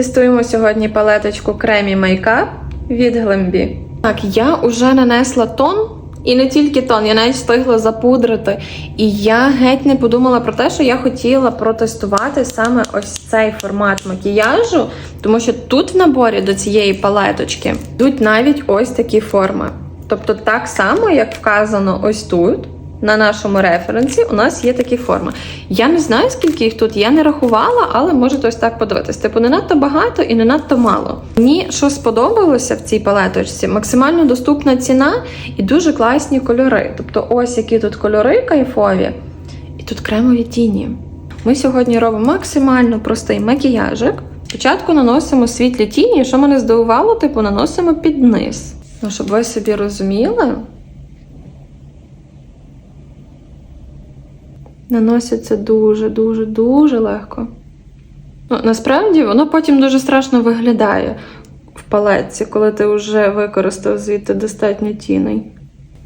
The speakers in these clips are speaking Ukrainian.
Тестуємо сьогодні палеточку кремі Makeup від Glambi. Так, я вже нанесла тон. І не тільки тон, я навіть встигла запудрити. І я геть не подумала про те, що я хотіла протестувати саме ось цей формат макіяжу, тому що тут в наборі до цієї палеточки йдуть навіть ось такі форми. Тобто, так само, як вказано ось тут, на нашому референсі, у нас є такі форми. Я не знаю, скільки їх тут, я не рахувала, але можете ось так подивитись. Типу, не надто багато і не надто мало. Мені що сподобалося в цій палеточці, максимально доступна ціна і дуже класні кольори. Тобто, ось які тут кольори кайфові, і тут кремові тіні. Ми сьогодні робимо максимально простий макіяжик. Спочатку наносимо світлі тіні, і що мене здивувало, типу наносимо під низ. Ну, щоб ви собі розуміли. Наноситься дуже, дуже, дуже легко. Ну, насправді воно потім дуже страшно виглядає в палетці, коли ти вже використав звідти достатньо тіней.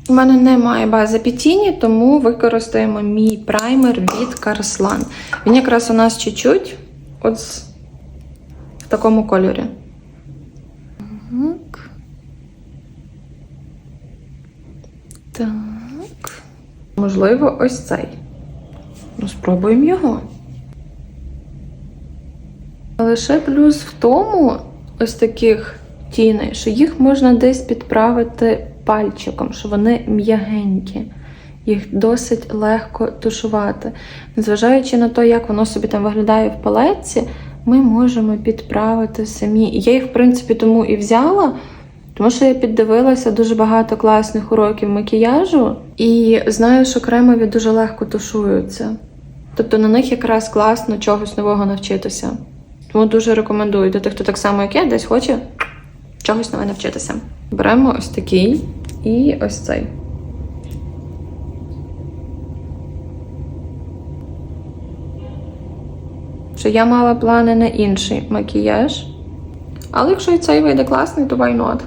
У мене немає бази під тіні, тому використаємо мій праймер від Карслан. Він якраз у нас чуть-чуть от в такому кольорі. Так. Так. Можливо, ось цей. Ну, спробуємо його. Лише плюс в тому, ось таких тіней, що їх можна десь підправити пальчиком, що вони м'ягенькі. Їх досить легко тушувати. Незважаючи на те, як воно собі там виглядає в палетці, ми можемо підправити самі. Я їх, в принципі, тому і взяла, тому що я піддивилася дуже багато класних уроків макіяжу і знаю, що кремові дуже легко тушуються. Тобто на них якраз класно чогось нового навчитися. Тому дуже рекомендую для тих, хто так само, як я, десь хоче чогось нове навчитися. Беремо ось такий і ось цей. Що я мала плани на інший макіяж. Але якщо і цей вийде класний, то why not?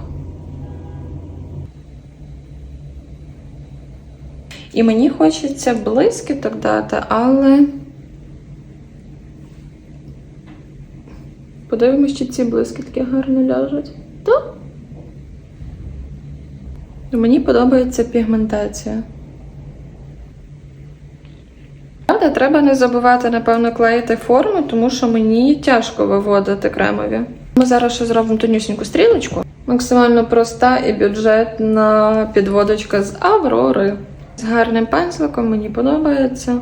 І мені хочеться блискіток дати, але. Подивимось, чи ці блискітки гарно ляжуть. Так. Мені подобається пігментація. Правда, треба не забувати, напевно, клеїти форму, тому що мені тяжко виводити кремові. Ми зараз ще зробимо тонюсіньку стрілочку. Максимально проста і бюджетна підводочка з Аврори. З гарним пензликом мені подобається.